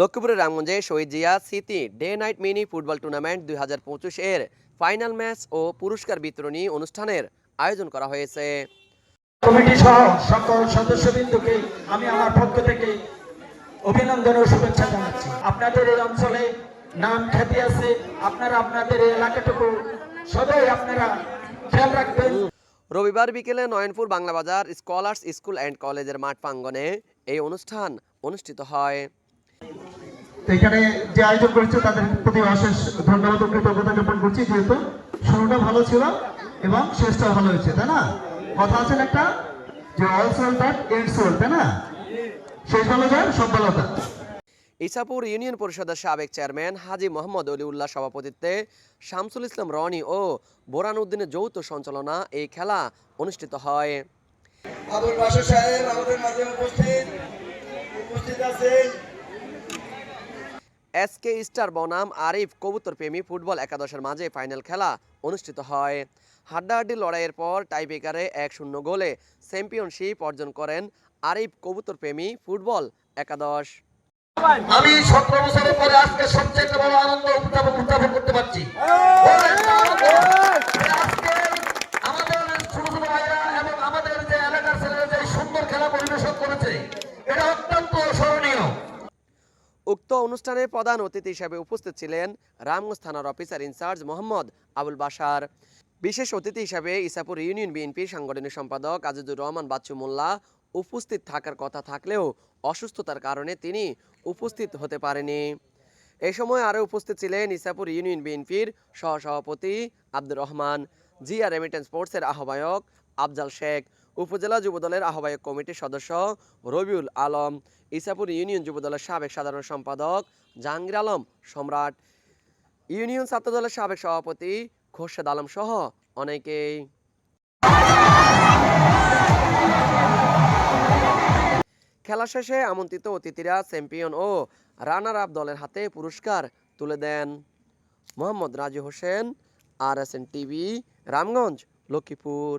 লক্ষ্মীপুরের রামগঞ্জে শহীদ জিয়া স্মৃতি day night mini football tournament দুই হাজার পঁচিশ এর ফাইনাল ম্যাচ ও পুরস্কার বিতরণী অনুষ্ঠানের আয়োজন করা হয়েছে। কমিটি সহ সকল সদস্যবৃন্দকে আমি আমার পক্ষ থেকে অভিনন্দন ও শুভেচ্ছা জানাচ্ছি। আপনাদের এই অঞ্চলে নাম খ্যাতি আছে আপনারা আপনাদের এই এলাকাটুকু সবাই আপনারা খেয়াল রাখবেন। রবিবার বিকেলে নয়নপুর বাংলা বাজার স্কলার্স স্কুল অ্যান্ড কলেজের মাঠ প্রাঙ্গণে এই অনুষ্ঠান অনুষ্ঠিত হয়। এখানে যে আয়োজন করেছে তাদের প্রতি অশেষ ধন্যবাদ ও কৃতজ্ঞতা জ্ঞাপন করছি যেহেতু শুরুটা ভালো ছিল এবং শেষটাও ভালো হয়েছে তাই না? কথা আছে একটা? যে all soul that end soul তাই না? শেষ ভালো যায় সব ভালো থাকে ইসাপুর ইউনিয়ন পরিষদের সাবেক চেয়ারম্যান হাজি মোহাম্মদ অলিউল্লাহ সভাপতিত্বে শামসুল ইসলাম রনি ও বোরান উদ্দিনের যৌথ সঞ্চালনা এই খেলা অনুষ্ঠিত হয়। আবুল বাসর সাহেব আমাদের মাঝে উপস্থিত। উপস্থিত আছেন। এসকে স্টার বনাম আরিফ কবুতর প্রেমী ফুটবল একাদশের মাঝে ফাইনাল খেলা অনুষ্ঠিত হয়। হাড্ডাহাড্ডি লড়াইয়ের পর টাইব্রেকারে এক শূন্য গোলে চ্যাম্পিয়নশিপ অর্জন করেন আরিফ কবুতর প্রেমী ফুটবল একাদশ। আমি সতেরো বছরের পরে আজকে সবচেয়ে বড় আনন্দ উত্থাপন উত্থাপন করতে পারছি। অনুষ্ঠানে প্রধান অতিথি হিসেবে উপস্থিত ছিলেন রামগঞ্জ থানার officer in charge Mohammad Abul Bashar. বিশেষ অতিথি হিসেবে ইসাপুর ইউনিয়ন বিএনপির সাংগঠনিক সম্পাদক আজিজুর রহমান বাচ্চু মোল্লা উপস্থিত থাকার কথা থাকলেও অসুস্থতার কারণে তিনি উপস্থিত হতে পারেনি। এই সময় আরও উপস্থিত ছিলেন ইসাপুর ইউনিয়ন বিএনপির সহসভাপতি আব্দুর রহমান, জিয়া রেমিটেন্স স্পোর্টসের আহ্বায়ক আফজাল শেখ উপজেলা যুবদলের আহ্বায়ক কমিটির সদস্য রবিউল আলম, ইসাপুর ইউনিয়ন যুবদলের সাবেক সাধারণ সম্পাদক জাহাঙ্গীর আলম, সম্রাট ইউনিয়ন ছাত্রদলের সাবেক সভাপতি খোরশেদ আলম সহ অনেকেই। খেলা শেষে আমন্ত্রিত অতিথিরা চ্যাম্পিয়ন ও রানার আপ দলের হাতে পুরস্কার তুলে দেন Mohammad Raju Hossain, R S N TV, Ramganj, Lakshmipur.